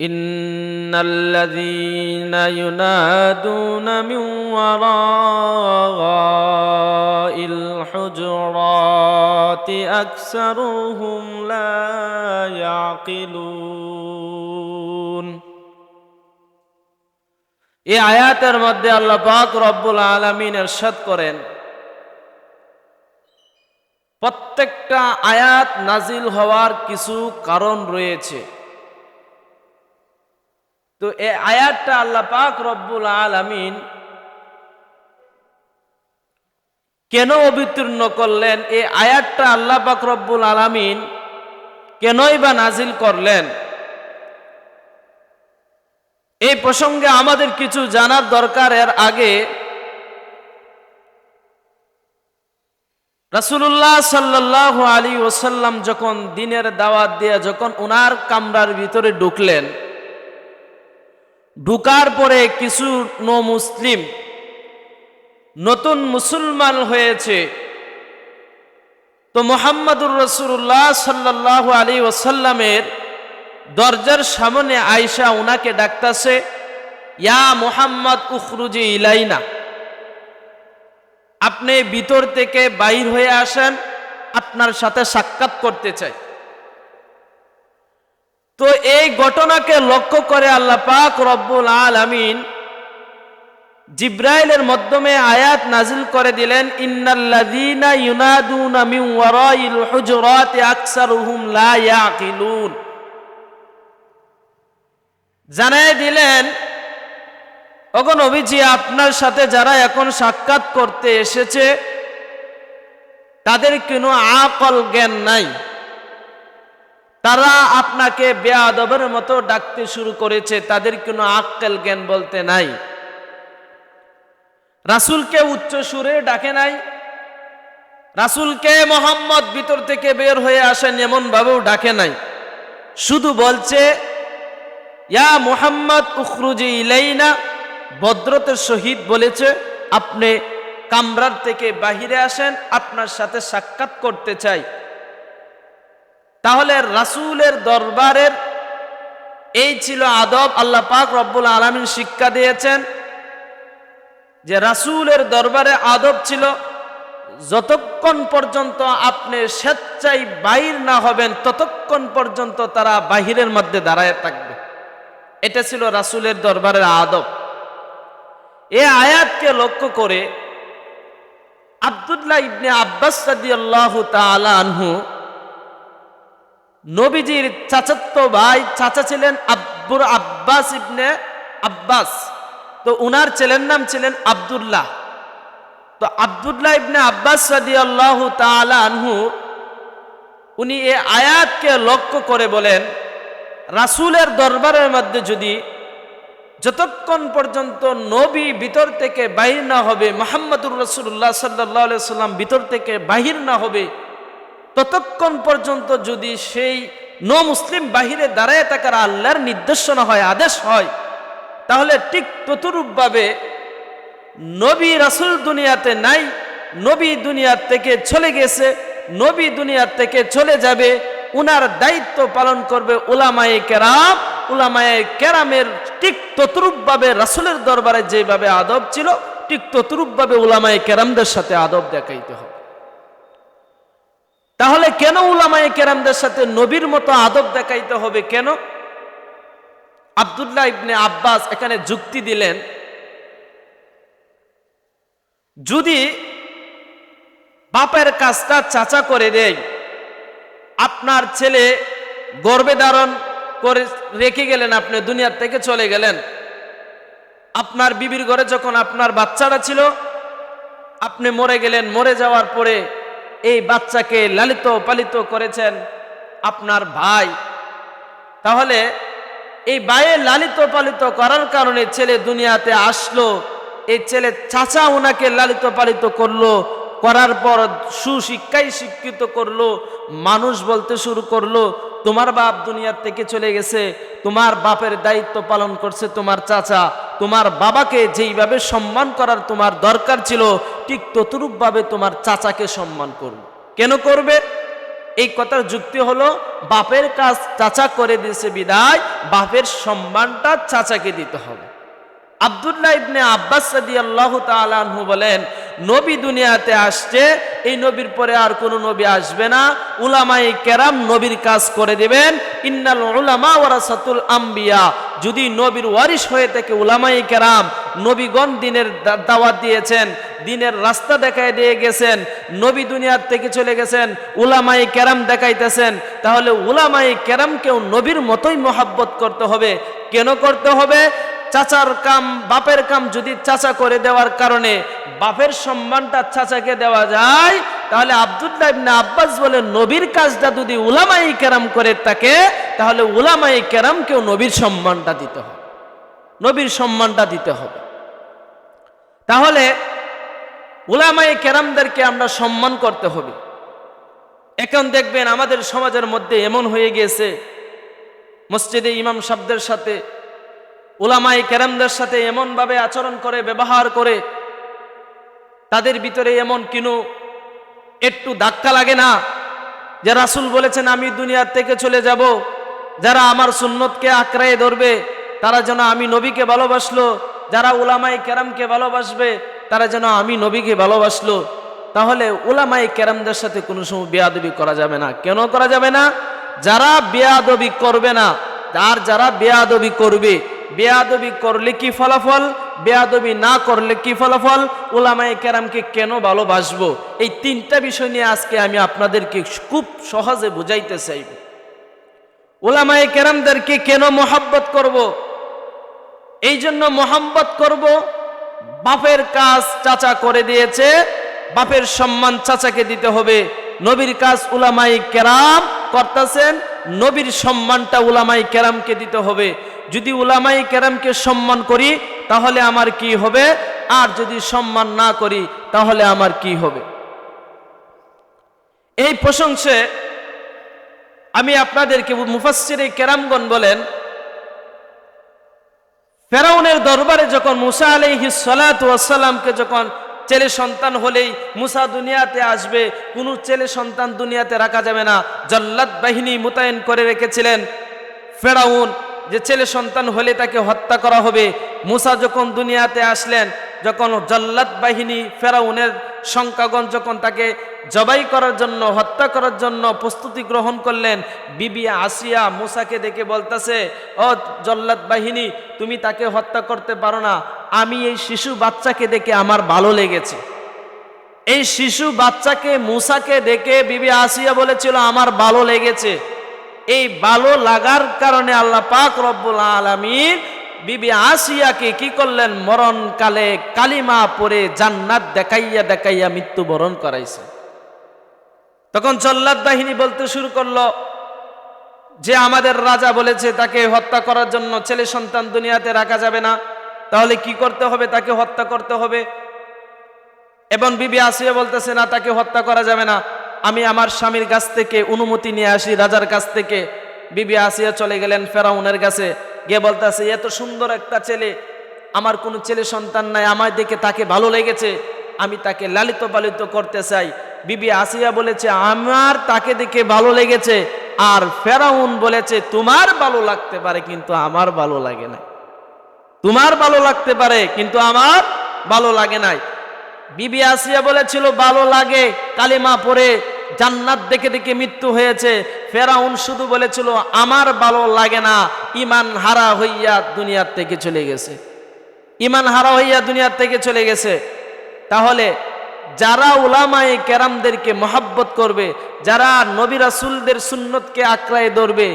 إن الذين ينادون من وراء الحجرات أكثرهم لا يعقلون এই আয়াতের মধ্যে আল্লাহ পাক রব্বুল আলমিন এরশাদ করেন প্রত্যেকটা আয়াত নাজিল হওয়ার কিছু কারণ রয়েছে তো এ আয়াতটা আল্লাহ পাক রব্বুল আলামিন কেন অবতীর্ণ করলেন? এই আয়াতটা আল্লাহ পাক রব্বুল আলামিন কেনই বা নাজিল করলেন? এই প্রসঙ্গে আমাদের কিছু জানার দরকার। এর আগে রাসুল্লাহ সাল্লাহ আলী ওসাল্লাম যখন দিনের দাওয়াত দিয়ে, যখন উনার কামরার ভিতরে ঢুকলেন ঢুকার পরে কিছু ন মুসলিম নতুন মুসলমান হয়েছে। তো মোহাম্মদুর রসুল্লাহ সাল্লাহ আলী ওসাল্লামের দরজার সামনে আয়সা উনাকে ডাকতাছে, ইয়া মোহাম্মদ উখরুজি ইলাইনা, আপনি ভিতর থেকে বাইর হয়ে আসেন, আপনার সাথে সাক্ষাৎ করতে চাই। তো এই ঘটনাকে লক্ষ্য করে আল্লাহ পাক রব্বুল আলামিন জিব্রাইলের মাধ্যমে আয়াত নাজিল করে দিলেন, ইন্নাল্লাযীনা ইয়াকিলুন। জানাই দিলেন, ওগো নবীজি, আপনার সাথে যারা এখন সাক্ষাৎ করতে এসেছে, তাদের কোনো আকল জ্ঞান নাই। তারা আপনাকে বেয়াদবের মতো ডাকতে শুরু করেছে, তাদের কোনো আক্কেল জ্ঞান বলতে নাই। রাসুলকে উচ্চ সুরে ডাকে নাই। রাসুলকে মোহাম্মদ ভিতর থেকে বের হয়ে আসেন এমন ভাবেও ডাকে নাই। শুধু বলছে, ইয়া মোহাম্মদ, উখরুজি ইলাইনা। ভদ্রতের শহীদ বলেছে, আপনি কামরার থেকে বাহিরে আসেন, আপনার সাথে সাক্ষাৎ করতে চাই। তাহলে রাসুলের দরবারের এই ছিল আদব, আল্লাহ পাক রব্বুল আলমিন শিক্ষা দিয়েছেন যে রাসুলের দরবারে আদব ছিল, যতক্ষণ পর্যন্ত আপনি স্বেচ্ছায় বাহির না হবেন, ততক্ষণ পর্যন্ত তারা বাহিরের মধ্যে দাঁড়ায় থাকবে। এটা ছিল রাসুলের দরবারের আদব। এ আয়াতকে লক্ষ্য করে আবদুল্লাহ ইবনে আব্বাস সাদি আল্লাহ আনহু নবীজির চাচাত্ত ভাই, চাচা ছিলেন আব্বুর আব্বাস ইবনে আব্বাস। তো উনার ছেলের নাম ছিলেন আবদুল্লাহ। তো আবদুল্লাহ ইবনে আব্বাস সাদি আল্লাহ আনহু, উনি এ আয়াতকে লক্ষ্য করে বলেন, রাসুলের দরবারের মধ্যে যদি যতক্ষণ পর্যন্ত নবী ভিতর থেকে বাহির না হবে, মোহাম্মদুর রসুল্লাহ সাল্লাহ সাল্লাম ভিতর থেকে বাহির না হবে ততক্ষণ পর্যন্ত যদি সেই ন মুসলিম বাহিরে দাঁড়ায় থাকার আল্লাহর নির্দেশনা হয়, আদেশ হয়, তাহলে ঠিক ততরূপভাবে নবী রাসুল দুনিয়াতে নাই, নবী দুনিয়ার থেকে চলে গেছে, নবী দুনিয়ার থেকে চলে যাবে, উনার দায়িত্ব পালন করবে উলামায়ে কেরাম, উলামায়ে কেরামের ঠিক ততরূপভাবে রাসুলের দরবারে যেভাবে আদব ছিল, ঠিক ততরূপভাবে উলামায়ে কেরামদের সাথে আদব দেখাইতে হবে। তাহলে কেন উলামায়ে কেরামদের সাথে নবীর মতো আদব দেখাইতে হবে কেন? আবদুল্লাহ ইবনে আব্বাস এখানে যুক্তি দিলেন, যদি বাপের কাজটা চাচা করে দেয়, আপনার ছেলে গর্বে ধারণ করে রেখে গেলেন, আপনি দুনিয়ার থেকে চলে গেলেন, আপনার বিবির ঘরে যখন আপনার বাচ্চাটা ছিল, আপনি মরে গেলেন, মরে যাওয়ার পরে এই বাচ্চাকে লালিত পালিত করেছেন আপনার ভাই। তাহলে এই ভাইয়ে লালিত পালিত করার কারণে ছেলে দুনিয়াতে আসলো, এই ছেলে চাচা ওনাকে লালিত পালিত করল, করার পর সুশিক্ষায় শিক্ষিত করল, মানুষ বলতে শুরু করল, তোমার বাপ দুনিয়ার থেকে চলে গেছে, তোমার বাপের দায়িত্ব পালন করছে তোমার চাচা, তোমার বাবাকে যেইভাবে সম্মান করার তোমার দরকার ছিল ঠিক ততরূপভাবে তোমার চাচাকে সম্মান করবে। কেন করবে? এই কথার যুক্তি হলো, বাপের কাজ চাচা করে দিয়েছে বিদায়, বাপের সম্মানটা চাচাকে দিতে হবে। আবদুল্লাহ ইবনে আব্বাস আল্লাহ তালু বলেন, নবী দুনিয়াতে আসছে, এই নবীর পরে আর কোনো নবী আসবে না। উলামাই কেরাম নবীর কাজ করে দেবেন। ইন্নাল উলামা ওয়ারাসাতুল আম্বিয়া, যদি নবীর ওয়ারিশ হয়ে থাকে উলামাই কেরাম নবীগণ দিনের দাওয়াত দিয়েছেন, দিনের রাস্তা দেখায় দিয়ে গেছেন, নবী দুনিয়ার থেকে চলে গেছেন উলামাই ক্যারাম দেখাইতেছেন, তাহলে উলামাই কেরামকেও নবীর মতোই মোহাব্বত করতে হবে। কেন করতে হবে? চাচার কাম, বাপের কাম যদি চাচা করে দেওয়ার কারণে বাপের সম্মানটা চাচাকে দেওয়া যায়, তাহলে আব্দুল্লাহ ইবনে আব্বাস বলে, নবীর কাজটা যদি উলামাই কেরাম করে থাকে, তাহলে উলামাই কেরামকেও নবীর সম্মানটা দিতে হবে। নবীর সম্মানটা দিতে হবে। তাহলে উলামাই কেরামদেরকে আমরা সম্মান করতে হবে। এখন দেখবেন আমাদের সমাজের মধ্যে এমন হয়ে গিয়েছে, মসজিদে ইমাম শব্দের সাথে ওলামাই কেরামদের সাথে এমনভাবে আচরণ করে, ব্যবহার করে, তাদের ভিতরে এমন কিনু একটু ধাক্কা লাগে না যে রাসুল বলেছেন, আমি দুনিয়ার থেকে চলে যাব, যারা আমার সুন্নতকে আঁকড়ায় ধরবে, তারা যেন আমি নবীকে ভালোবাসলো যারা উলামাই কেরামকে ভালোবাসবে, তারা যেন আমি নবীকে ভালোবাসলো। তাহলে উলামাই কেরামদের সাথে কোনো সময় বেয়াদবি করা যাবে না। কেন করা যাবে না? যারা বেয়াদবি করবে না, আর যারা বেয়াদবি করবে, বেয়াদবি করলে কি ফলাফল? বেয়াদবি না করলে কি ফলাফল? ওলামায়ে কেরামকে কেন ভালোবাসবো? এই তিনটা বিষয় নিয়ে আজকে আমি আপনাদেরকে খুব সহজে বুঝাইতে চাইব। ওলামায়ে কেরামদেরকে কেন মোহাব্বত করব? এই জন্য মোহাম্মত করব। বাপের কাজ চাচা করে দিয়েছে। বাপের সম্মান চাচাকে দিতে হবে। নবীর কাজ উলামাই কেরাম করতেছেন। নবীর সম্মানটা উলামাই কেরামকে দিতে হবে। যদি উলামাই কেরামকে সম্মান করি, তাহলে আমার কি হবে? আর যদি সম্মান না করি, তাহলে আমার কি হবে? এই প্রশংসে আমি আপনাদেরকে মুফাসসিরে কেরামগণ বলেন ফেরাউনের দরবারে যখন মুসা আলহি সালাতামকে যখন ছেলে সন্তান হলেই মুসা দুনিয়াতে আসবে, কোনো ছেলে সন্তান দুনিয়াতে রাখা যাবে না। জল্লাদ বাহিনী মোতায়েন করে রেখেছিলেন। ফেরাউন যে ছেলে সন্তান হলে তাকে হত্যা করা হবে। মুসা যখন দুনিয়াতে আসলেন যখন জল্লাদ বাহিনী ফেরাউনের সংখ্যাগণ যখন তাকে জবাই করার জন্য, হত্যা করার জন্য প্রস্তুতি গ্রহণ করলেন, বিবি আসিয়া মুসাকে দেখে বলতেছে, ও জল্লাদ বাহিনী, তুমি তাকে হত্যা করতে পারো না। আমি এই শিশু বাচ্চাকে দেখে আমার ভালো লেগেছে। এই শিশু বাচ্চাকে মুসাকে দেখে বিবি আসিয়া বলেছিল, আমার ভালো লেগেছে। এই ভালো লাগার কারণে আল্লাহ পাক রব্বুল আলমিন বিবি আসিয়াকে কি করলেন? মরণকালে কালিমা পরে জান্নাত দেখাইয়া দেখাইয়া মৃত্যুবরণ করাইছে। তখন জল্লাদ বাহিনী বলতে শুরু করল, যে আমাদের রাজা বলেছে তাকে হত্যা করার জন্য ছেলে সন্তান দুনিয়াতে রাখা যাবে না, তাহলে কি করতে হবে? তাকে হত্যা করতে হবে। এবং বিবি আসিয়া বলতেছে, না, তাকে হত্যা করা যাবে না। আমি আমার স্বামীর কাছ থেকে অনুমতি নিয়ে আসি, রাজার কাছ থেকে। বিবি আসিয়া চলে গেলেন ফেরাউনের কাছে। গিয়ে বলতেছে, এত সুন্দর একটা ছেলে, আমার কোনো ছেলে সন্তান নাই, আমার দেখে তাকে ভালো লেগেছে, আমি তাকে লালিত পালিত করতে চাই। বিবি আসিয়া বলেছে, আমার তাকে দেখে ভালো লেগেছে, আর ফেরাউন বলেছে, তোমার ভালো লাগতে পারে, কিন্তু আমার ভালো লাগে না তোমার ভালো লাগতে পারে, কিন্তু আমার ভালো লাগে নাই। বিবি আসিয়া বলেছিল, ভালো লাগে, কালিমা পরে জান্নাত দেখে দেখে মৃত্যু হয়েছে। ফেরাউন শুধু বলেছিল, আমার ভালো লাগে না ইমান হারা হইয়া দুনিয়ার থেকে চলে গেছে। ইমান হারা হইয়া দুনিয়ার থেকে চলে গেছে। তাহলে যারা উলামায়ে কেরামদেরকে মহাব্বত করবে, যারা নবী রাসুলদের সুন্নতকে আঁকড়ায় ধরবে,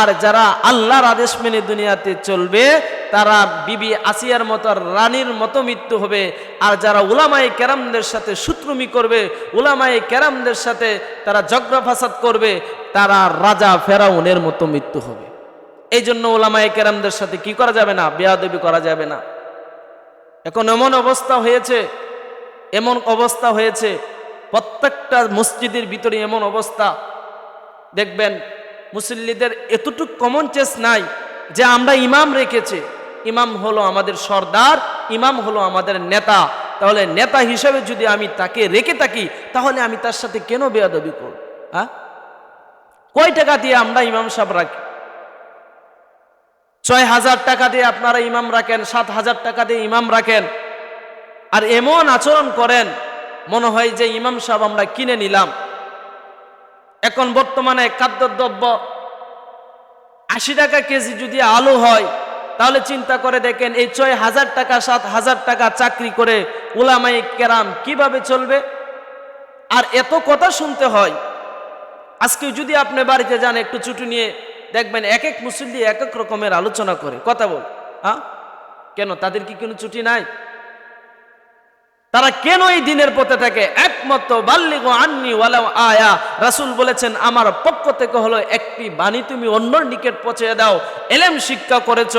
আর যারা আল্লাহর আদেশ মেনে দুনিয়াতে চলবে তারা বিবি আসিয়ার মতো রানীর মতো মৃত্যু হবে। আর যারা উলামায়ে ক্যারামদের সাথে সুত্রুমি করবে, উলামায়ে ক্যারামদের সাথে তারা জগ্রা ফাসাদ করবে, তারা রাজা ফেরাউনের মতো মৃত্যু হবে। এই জন্য ওলামায়ে কেরামদের সাথে কি করা যাবে না? বেয়াদবি করা যাবে না। এখন এমন অবস্থা হয়েছে, এমন অবস্থা হয়েছে, প্রত্যেকটা মসজিদের ভিতরে এমন অবস্থা। দেখবেন, মুসল্লিদের এতটুক কমন চেস নাই যে আমরা ইমাম রেখেছে। ইমাম হলো আমাদের সর্দার, ইমাম হলো আমাদের নেতা। তাহলে নেতা হিসেবে যদি আমি তাকে রেখে থাকি, তাহলে আমি তার সাথে কেন বেয়াদবি করব? হ্যাঁ কয় টাকা দিয়ে আমরা ইমাম সাহেব রাখি? ছয় হাজার টাকা দিয়ে আপনারা ইমাম রাখেন, সাত হাজার টাকা দিয়ে ইমাম রাখেন। আর এমন আচরণ করেন, মনে হয় যে ইমাম সাহেব আমরা কিনে নিলাম। এখন বর্তমানে খাদ্যদ্রব্য আশি টাকা কেজি যদি আলু হয় তাহলে চিন্তা করে দেখেন এই ছয় হাজার টাকা, সাত হাজার টাকা চাকরি করে উলামাই কেরাম কীভাবে চলবে? আর এত কথা শুনতে হয়। আজকে যদি আপনি বাড়িতে যান, একটু ছুটি নিয়ে দেখবেন এক এক মুসল্লি এক এক রকমের আলোচনা করে। কথা বল। হ্যাঁ? কেন? তাদের কি কোনো ছুটি নাই? তারা কেন এই দিনের পথে থাকে একমাত্র বাল্লিগ আন্নি ওয়ালাও আয়া। রাসূল বলেছেন, আমার পক্ষ থেকে হলো একটি বাণী, তুমি অন্যর নিকট পৌঁছে দাও। এলেম শিক্ষা করেছ।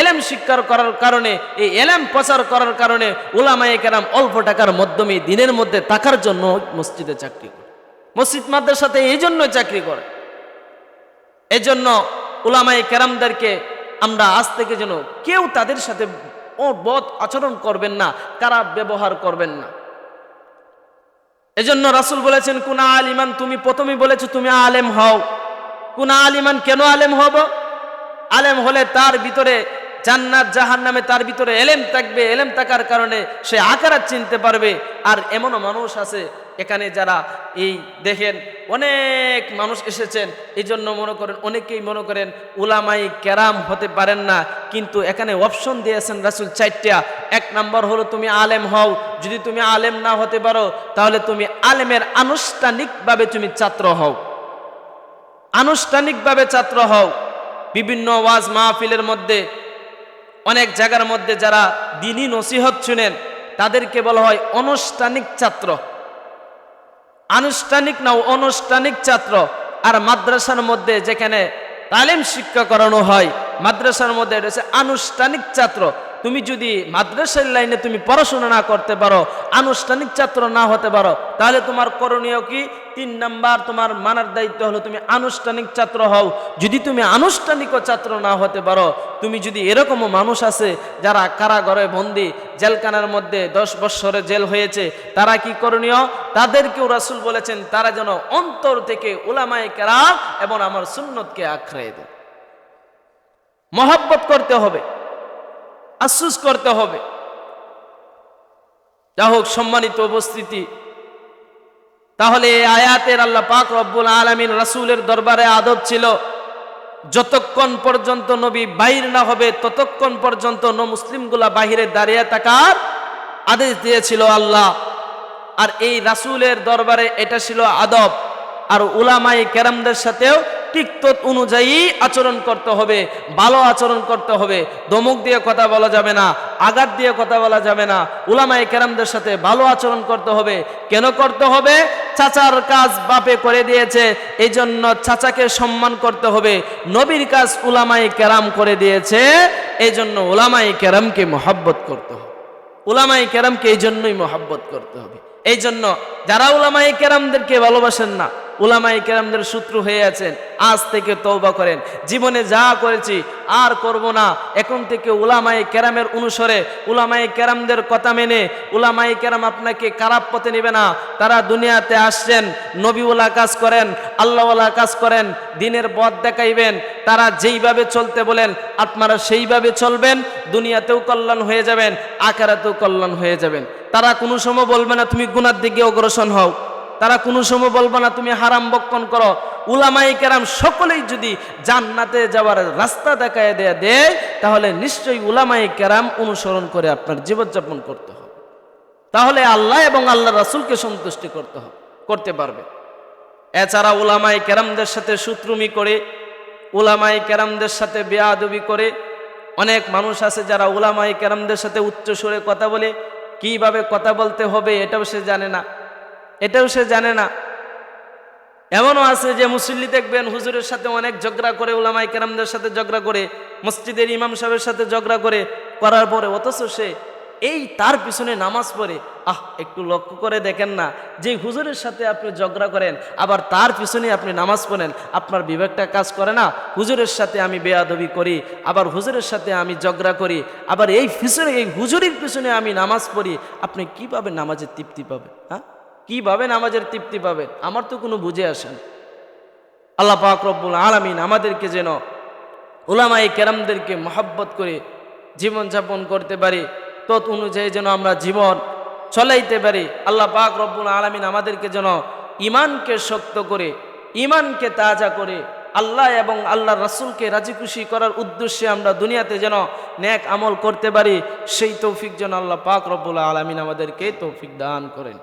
এলেম শিক্ষার করার কারণে, এই এলেম প্রচার করার কারণে উলামায়ে কেরাম অল্প টাকার মাধ্যমে দিনের মধ্যে থাকার জন্য মসজিদে চাকরি করে। মসজিদ মাদ্রাসাতে এই জন্যই চাকরি করে। এই জন্য উলামায়ে কেরামদেরকে আমরা আজ থেকে যেন কেউ তাদের সাথে ও আচরণ করবেন না, খারাপ ব্যবহার করবেন না। এজন্য রাসুল বলেছেন, কুনা আলিমান, তুমি প্রথমে বলেছ তুমি আলেম হও। কুনা আলিমান, কেন আলেম হব? আলেম হলে তার ভিতরে জান্নাত জাহান নামে তার ভিতরে এলেম থাকবে, এলেম থাকার কারণে সে আকারাত চিনতে পারবে। আর এমনও মানুষ আছে, এখানে যারা এই দেখেন অনেক মানুষ এসেছেন, এই জন্য মনে করেন, অনেকেই মনে করেন উলামাই ক্যারাম হতে পারেন না, কিন্তু এখানে অপশন দিয়েছেন রাসুল চারটা। এক নাম্বার হলো, তুমি আলেম হও। যদি তুমি আলেম না হতে পারো, তাহলে তুমি আলেমের আনুষ্ঠানিকভাবে তুমি ছাত্র হও। আনুষ্ঠানিকভাবে ছাত্র হও। বিভিন্ন ওয়াজ মাহফিলের মধ্যে অনেক জায়গার মধ্যে যারা দিনই নসিহত শুনেন, তাদেরকে বলা হয় আনুষ্ঠানিক ছাত্র। আনুষ্ঠানিক না অনানুষ্ঠানিক ছাত্র। আর মাদ্রাসার মধ্যে যেখানে তালিম শিক্ষা করানো হয়, মাদ্রাসার মধ্যে রয়েছে আনুষ্ঠানিক ছাত্র। তুমি যদি মাদ্রাসার লাইনে তুমি পড়াশোনা না করতে পারো, আনুষ্ঠানিক ছাত্র না হতে পারো, তাহলে তোমার করণীয় কি? তিন নাম্বার তোমার মানার দায়িত্ব হলো তুমি আনুষ্ঠানিক ছাত্র হও। যদি তুমি আনুষ্ঠানিক ছাত্র না হতে পারো, তুমি যদি এরকমও মানুষ আছে যারা কারাগারে বন্দি, জেলখানার মধ্যে দশ বৎসরে জেল হয়েছে, তারা কি করণীয়? তাদেরকেও রাসুল বলেছেন, তারা যেন অন্তর থেকে উলামায়ে কেরাম এবং আমার সুন্নতকে আখ্রায় দেয়। মহব্বত করতে হবে। আফসুস করতে হবে। যা হোক, সম্মানিত উপস্থিতি। তাহলে এই আয়াতের আল্লাহ পাক রব্বুল আলমিন রাসূলের দরবারে আদব ছিল, যতক্ষণ পর্যন্ত নবী বাহির না হবে, ততক্ষণ পর্যন্ত ন মুসলিমগুলা বাহিরে দাঁড়িয়ে থাকার আদেশ দিয়েছিল আল্লাহ। আর এই রাসূলের দরবারে এটা ছিল আদব। আর উলামাই কেরামদের সাথেও টিকতত অনুযায়ী আচরণ করতে হবে, ভালো আচরণ করতে হবে। দমক দিয়ে কথা বলা যাবে না, আঘাত দিয়ে কথা বলা যাবে না। উলামাই কেরামদের সাথে ভালো আচরণ করতে হবে। কেন করতে হবে? চাচার কাজ বাপে করে দিয়েছে এই জন্য চাচাকে সম্মান করতে হবে। নবীর কাজ উলামাই কেরাম করে দিয়েছে এই জন্য উলামাই কেরামকে মহাব্বত করতে হবে। উলামাই কেরামকে এই জন্যই মহাব্বত করতে হবে। এই জন্য যারা উলামাই কেরামদেরকে ভালোবাসেন না উলামাই কেরামদের শত্রু হয়ে আছেন, আজ থেকে তৌবা করেন। জীবনে যা করেছি আর করব না। এখন থেকে উলামাই কেরামের অনুসরে উলামাই কেরামদের কথা মেনে উলামাই কেরাম আপনাকে খারাপ পথে নেবে না। তারা দুনিয়াতে আসছেন, নবীওয়ালা কাজ করেন, আল্লাহওয়ালা কাজ করেন, দিনের পথ দেখাইবেন। তারা যেইভাবে চলতে বলেন, আপনারা সেইভাবে চলবেন, দুনিয়াতেও কল্যাণ হয়ে যাবেন আকারাতেও কল্যাণ হয়ে যাবেন। তারা কোনো সময় বলবে না, তুমি গুনার দিকে অগ্রসর হও। তারা কোনো সময় বলবে না, তুমি হারাম বক্ষণ করো। উলামাই কেরাম সকলেই যদি জান্নাতে যাওয়ার রাস্তা দেখায় দেয়া দেয়, তাহলে নিশ্চয়ই উলামাই কেরাম অনুসরণ করে আপনার জীবনযাপন করতে হবে। তাহলে আল্লাহ এবং আল্লাহ রাসূলকে সন্তুষ্টি করতে হবে, করতে পারবে। এছাড়া উলামাই কেরামদের সাথে শত্রুমি করে উলামাই কেরামদের সাথে বেয়াদবি করে, অনেক মানুষ আছে যারা উলামাই কেরামদের সাথে উচ্চ সুরে কথা বলে কীভাবে কথা বলতে হবে এটাও সে জানে না, এটাও সে জানে না। এমনও আছে যে মুসল্লি দেখবেন হুজুরের সাথে অনেক ঝগড়া করে ওলামাই কেরামদের সাথে ঝগড়া করে, মসজিদের ইমাম সাহেবের সাথে ঝগড়া করে, করার পরে অথচ সে এই তার পিছনে নামাজ পড়ে। আহ, একটু লক্ষ্য করে দেখেন না। যে হুজুরের সাথে আপনি ঝগড়া করেন, আবার তার পিছনে আপনি নামাজ পড়েন, আপনার বিবেকটা কাজ করে না? হুজুরের সাথে আমি বেয়াদবি করি, আবার হুজুরের সাথে আমি ঝগড়া করি, আবার এই পিছনে, এই হুজুরের পিছনে আমি নামাজ পড়ি। আপনি কীভাবে নামাজের তৃপ্তি পাবেন? হ্যাঁ? কীভাবে নামাজের তৃপ্তি পাবেন? আমার তো কোনো বুঝে আসেন আল্লাহ পাক রব্বুল আলমিন আমাদেরকে যেন ওলামাই কেরামদেরকে মহাব্বত করে জীবনযাপন করতে পারি। তৎ অনুযায়ী যেন আমরা জীবন চলাইতে পারি। আল্লাহ পাক রব্বুল আলমিন আমাদেরকে যেন ইমানকে শক্ত করে ইমানকে তাজা করে, আল্লাহ এবং আল্লাহ রাসুলকে রাজি খুশি করার উদ্দেশ্যে আমরা দুনিয়াতে যেন ন্যাক আমল করতে পারি, সেই তৌফিক যেন আল্লাহ পাক রব্বুল আলমিন আমাদেরকে তৌফিক দান করেন।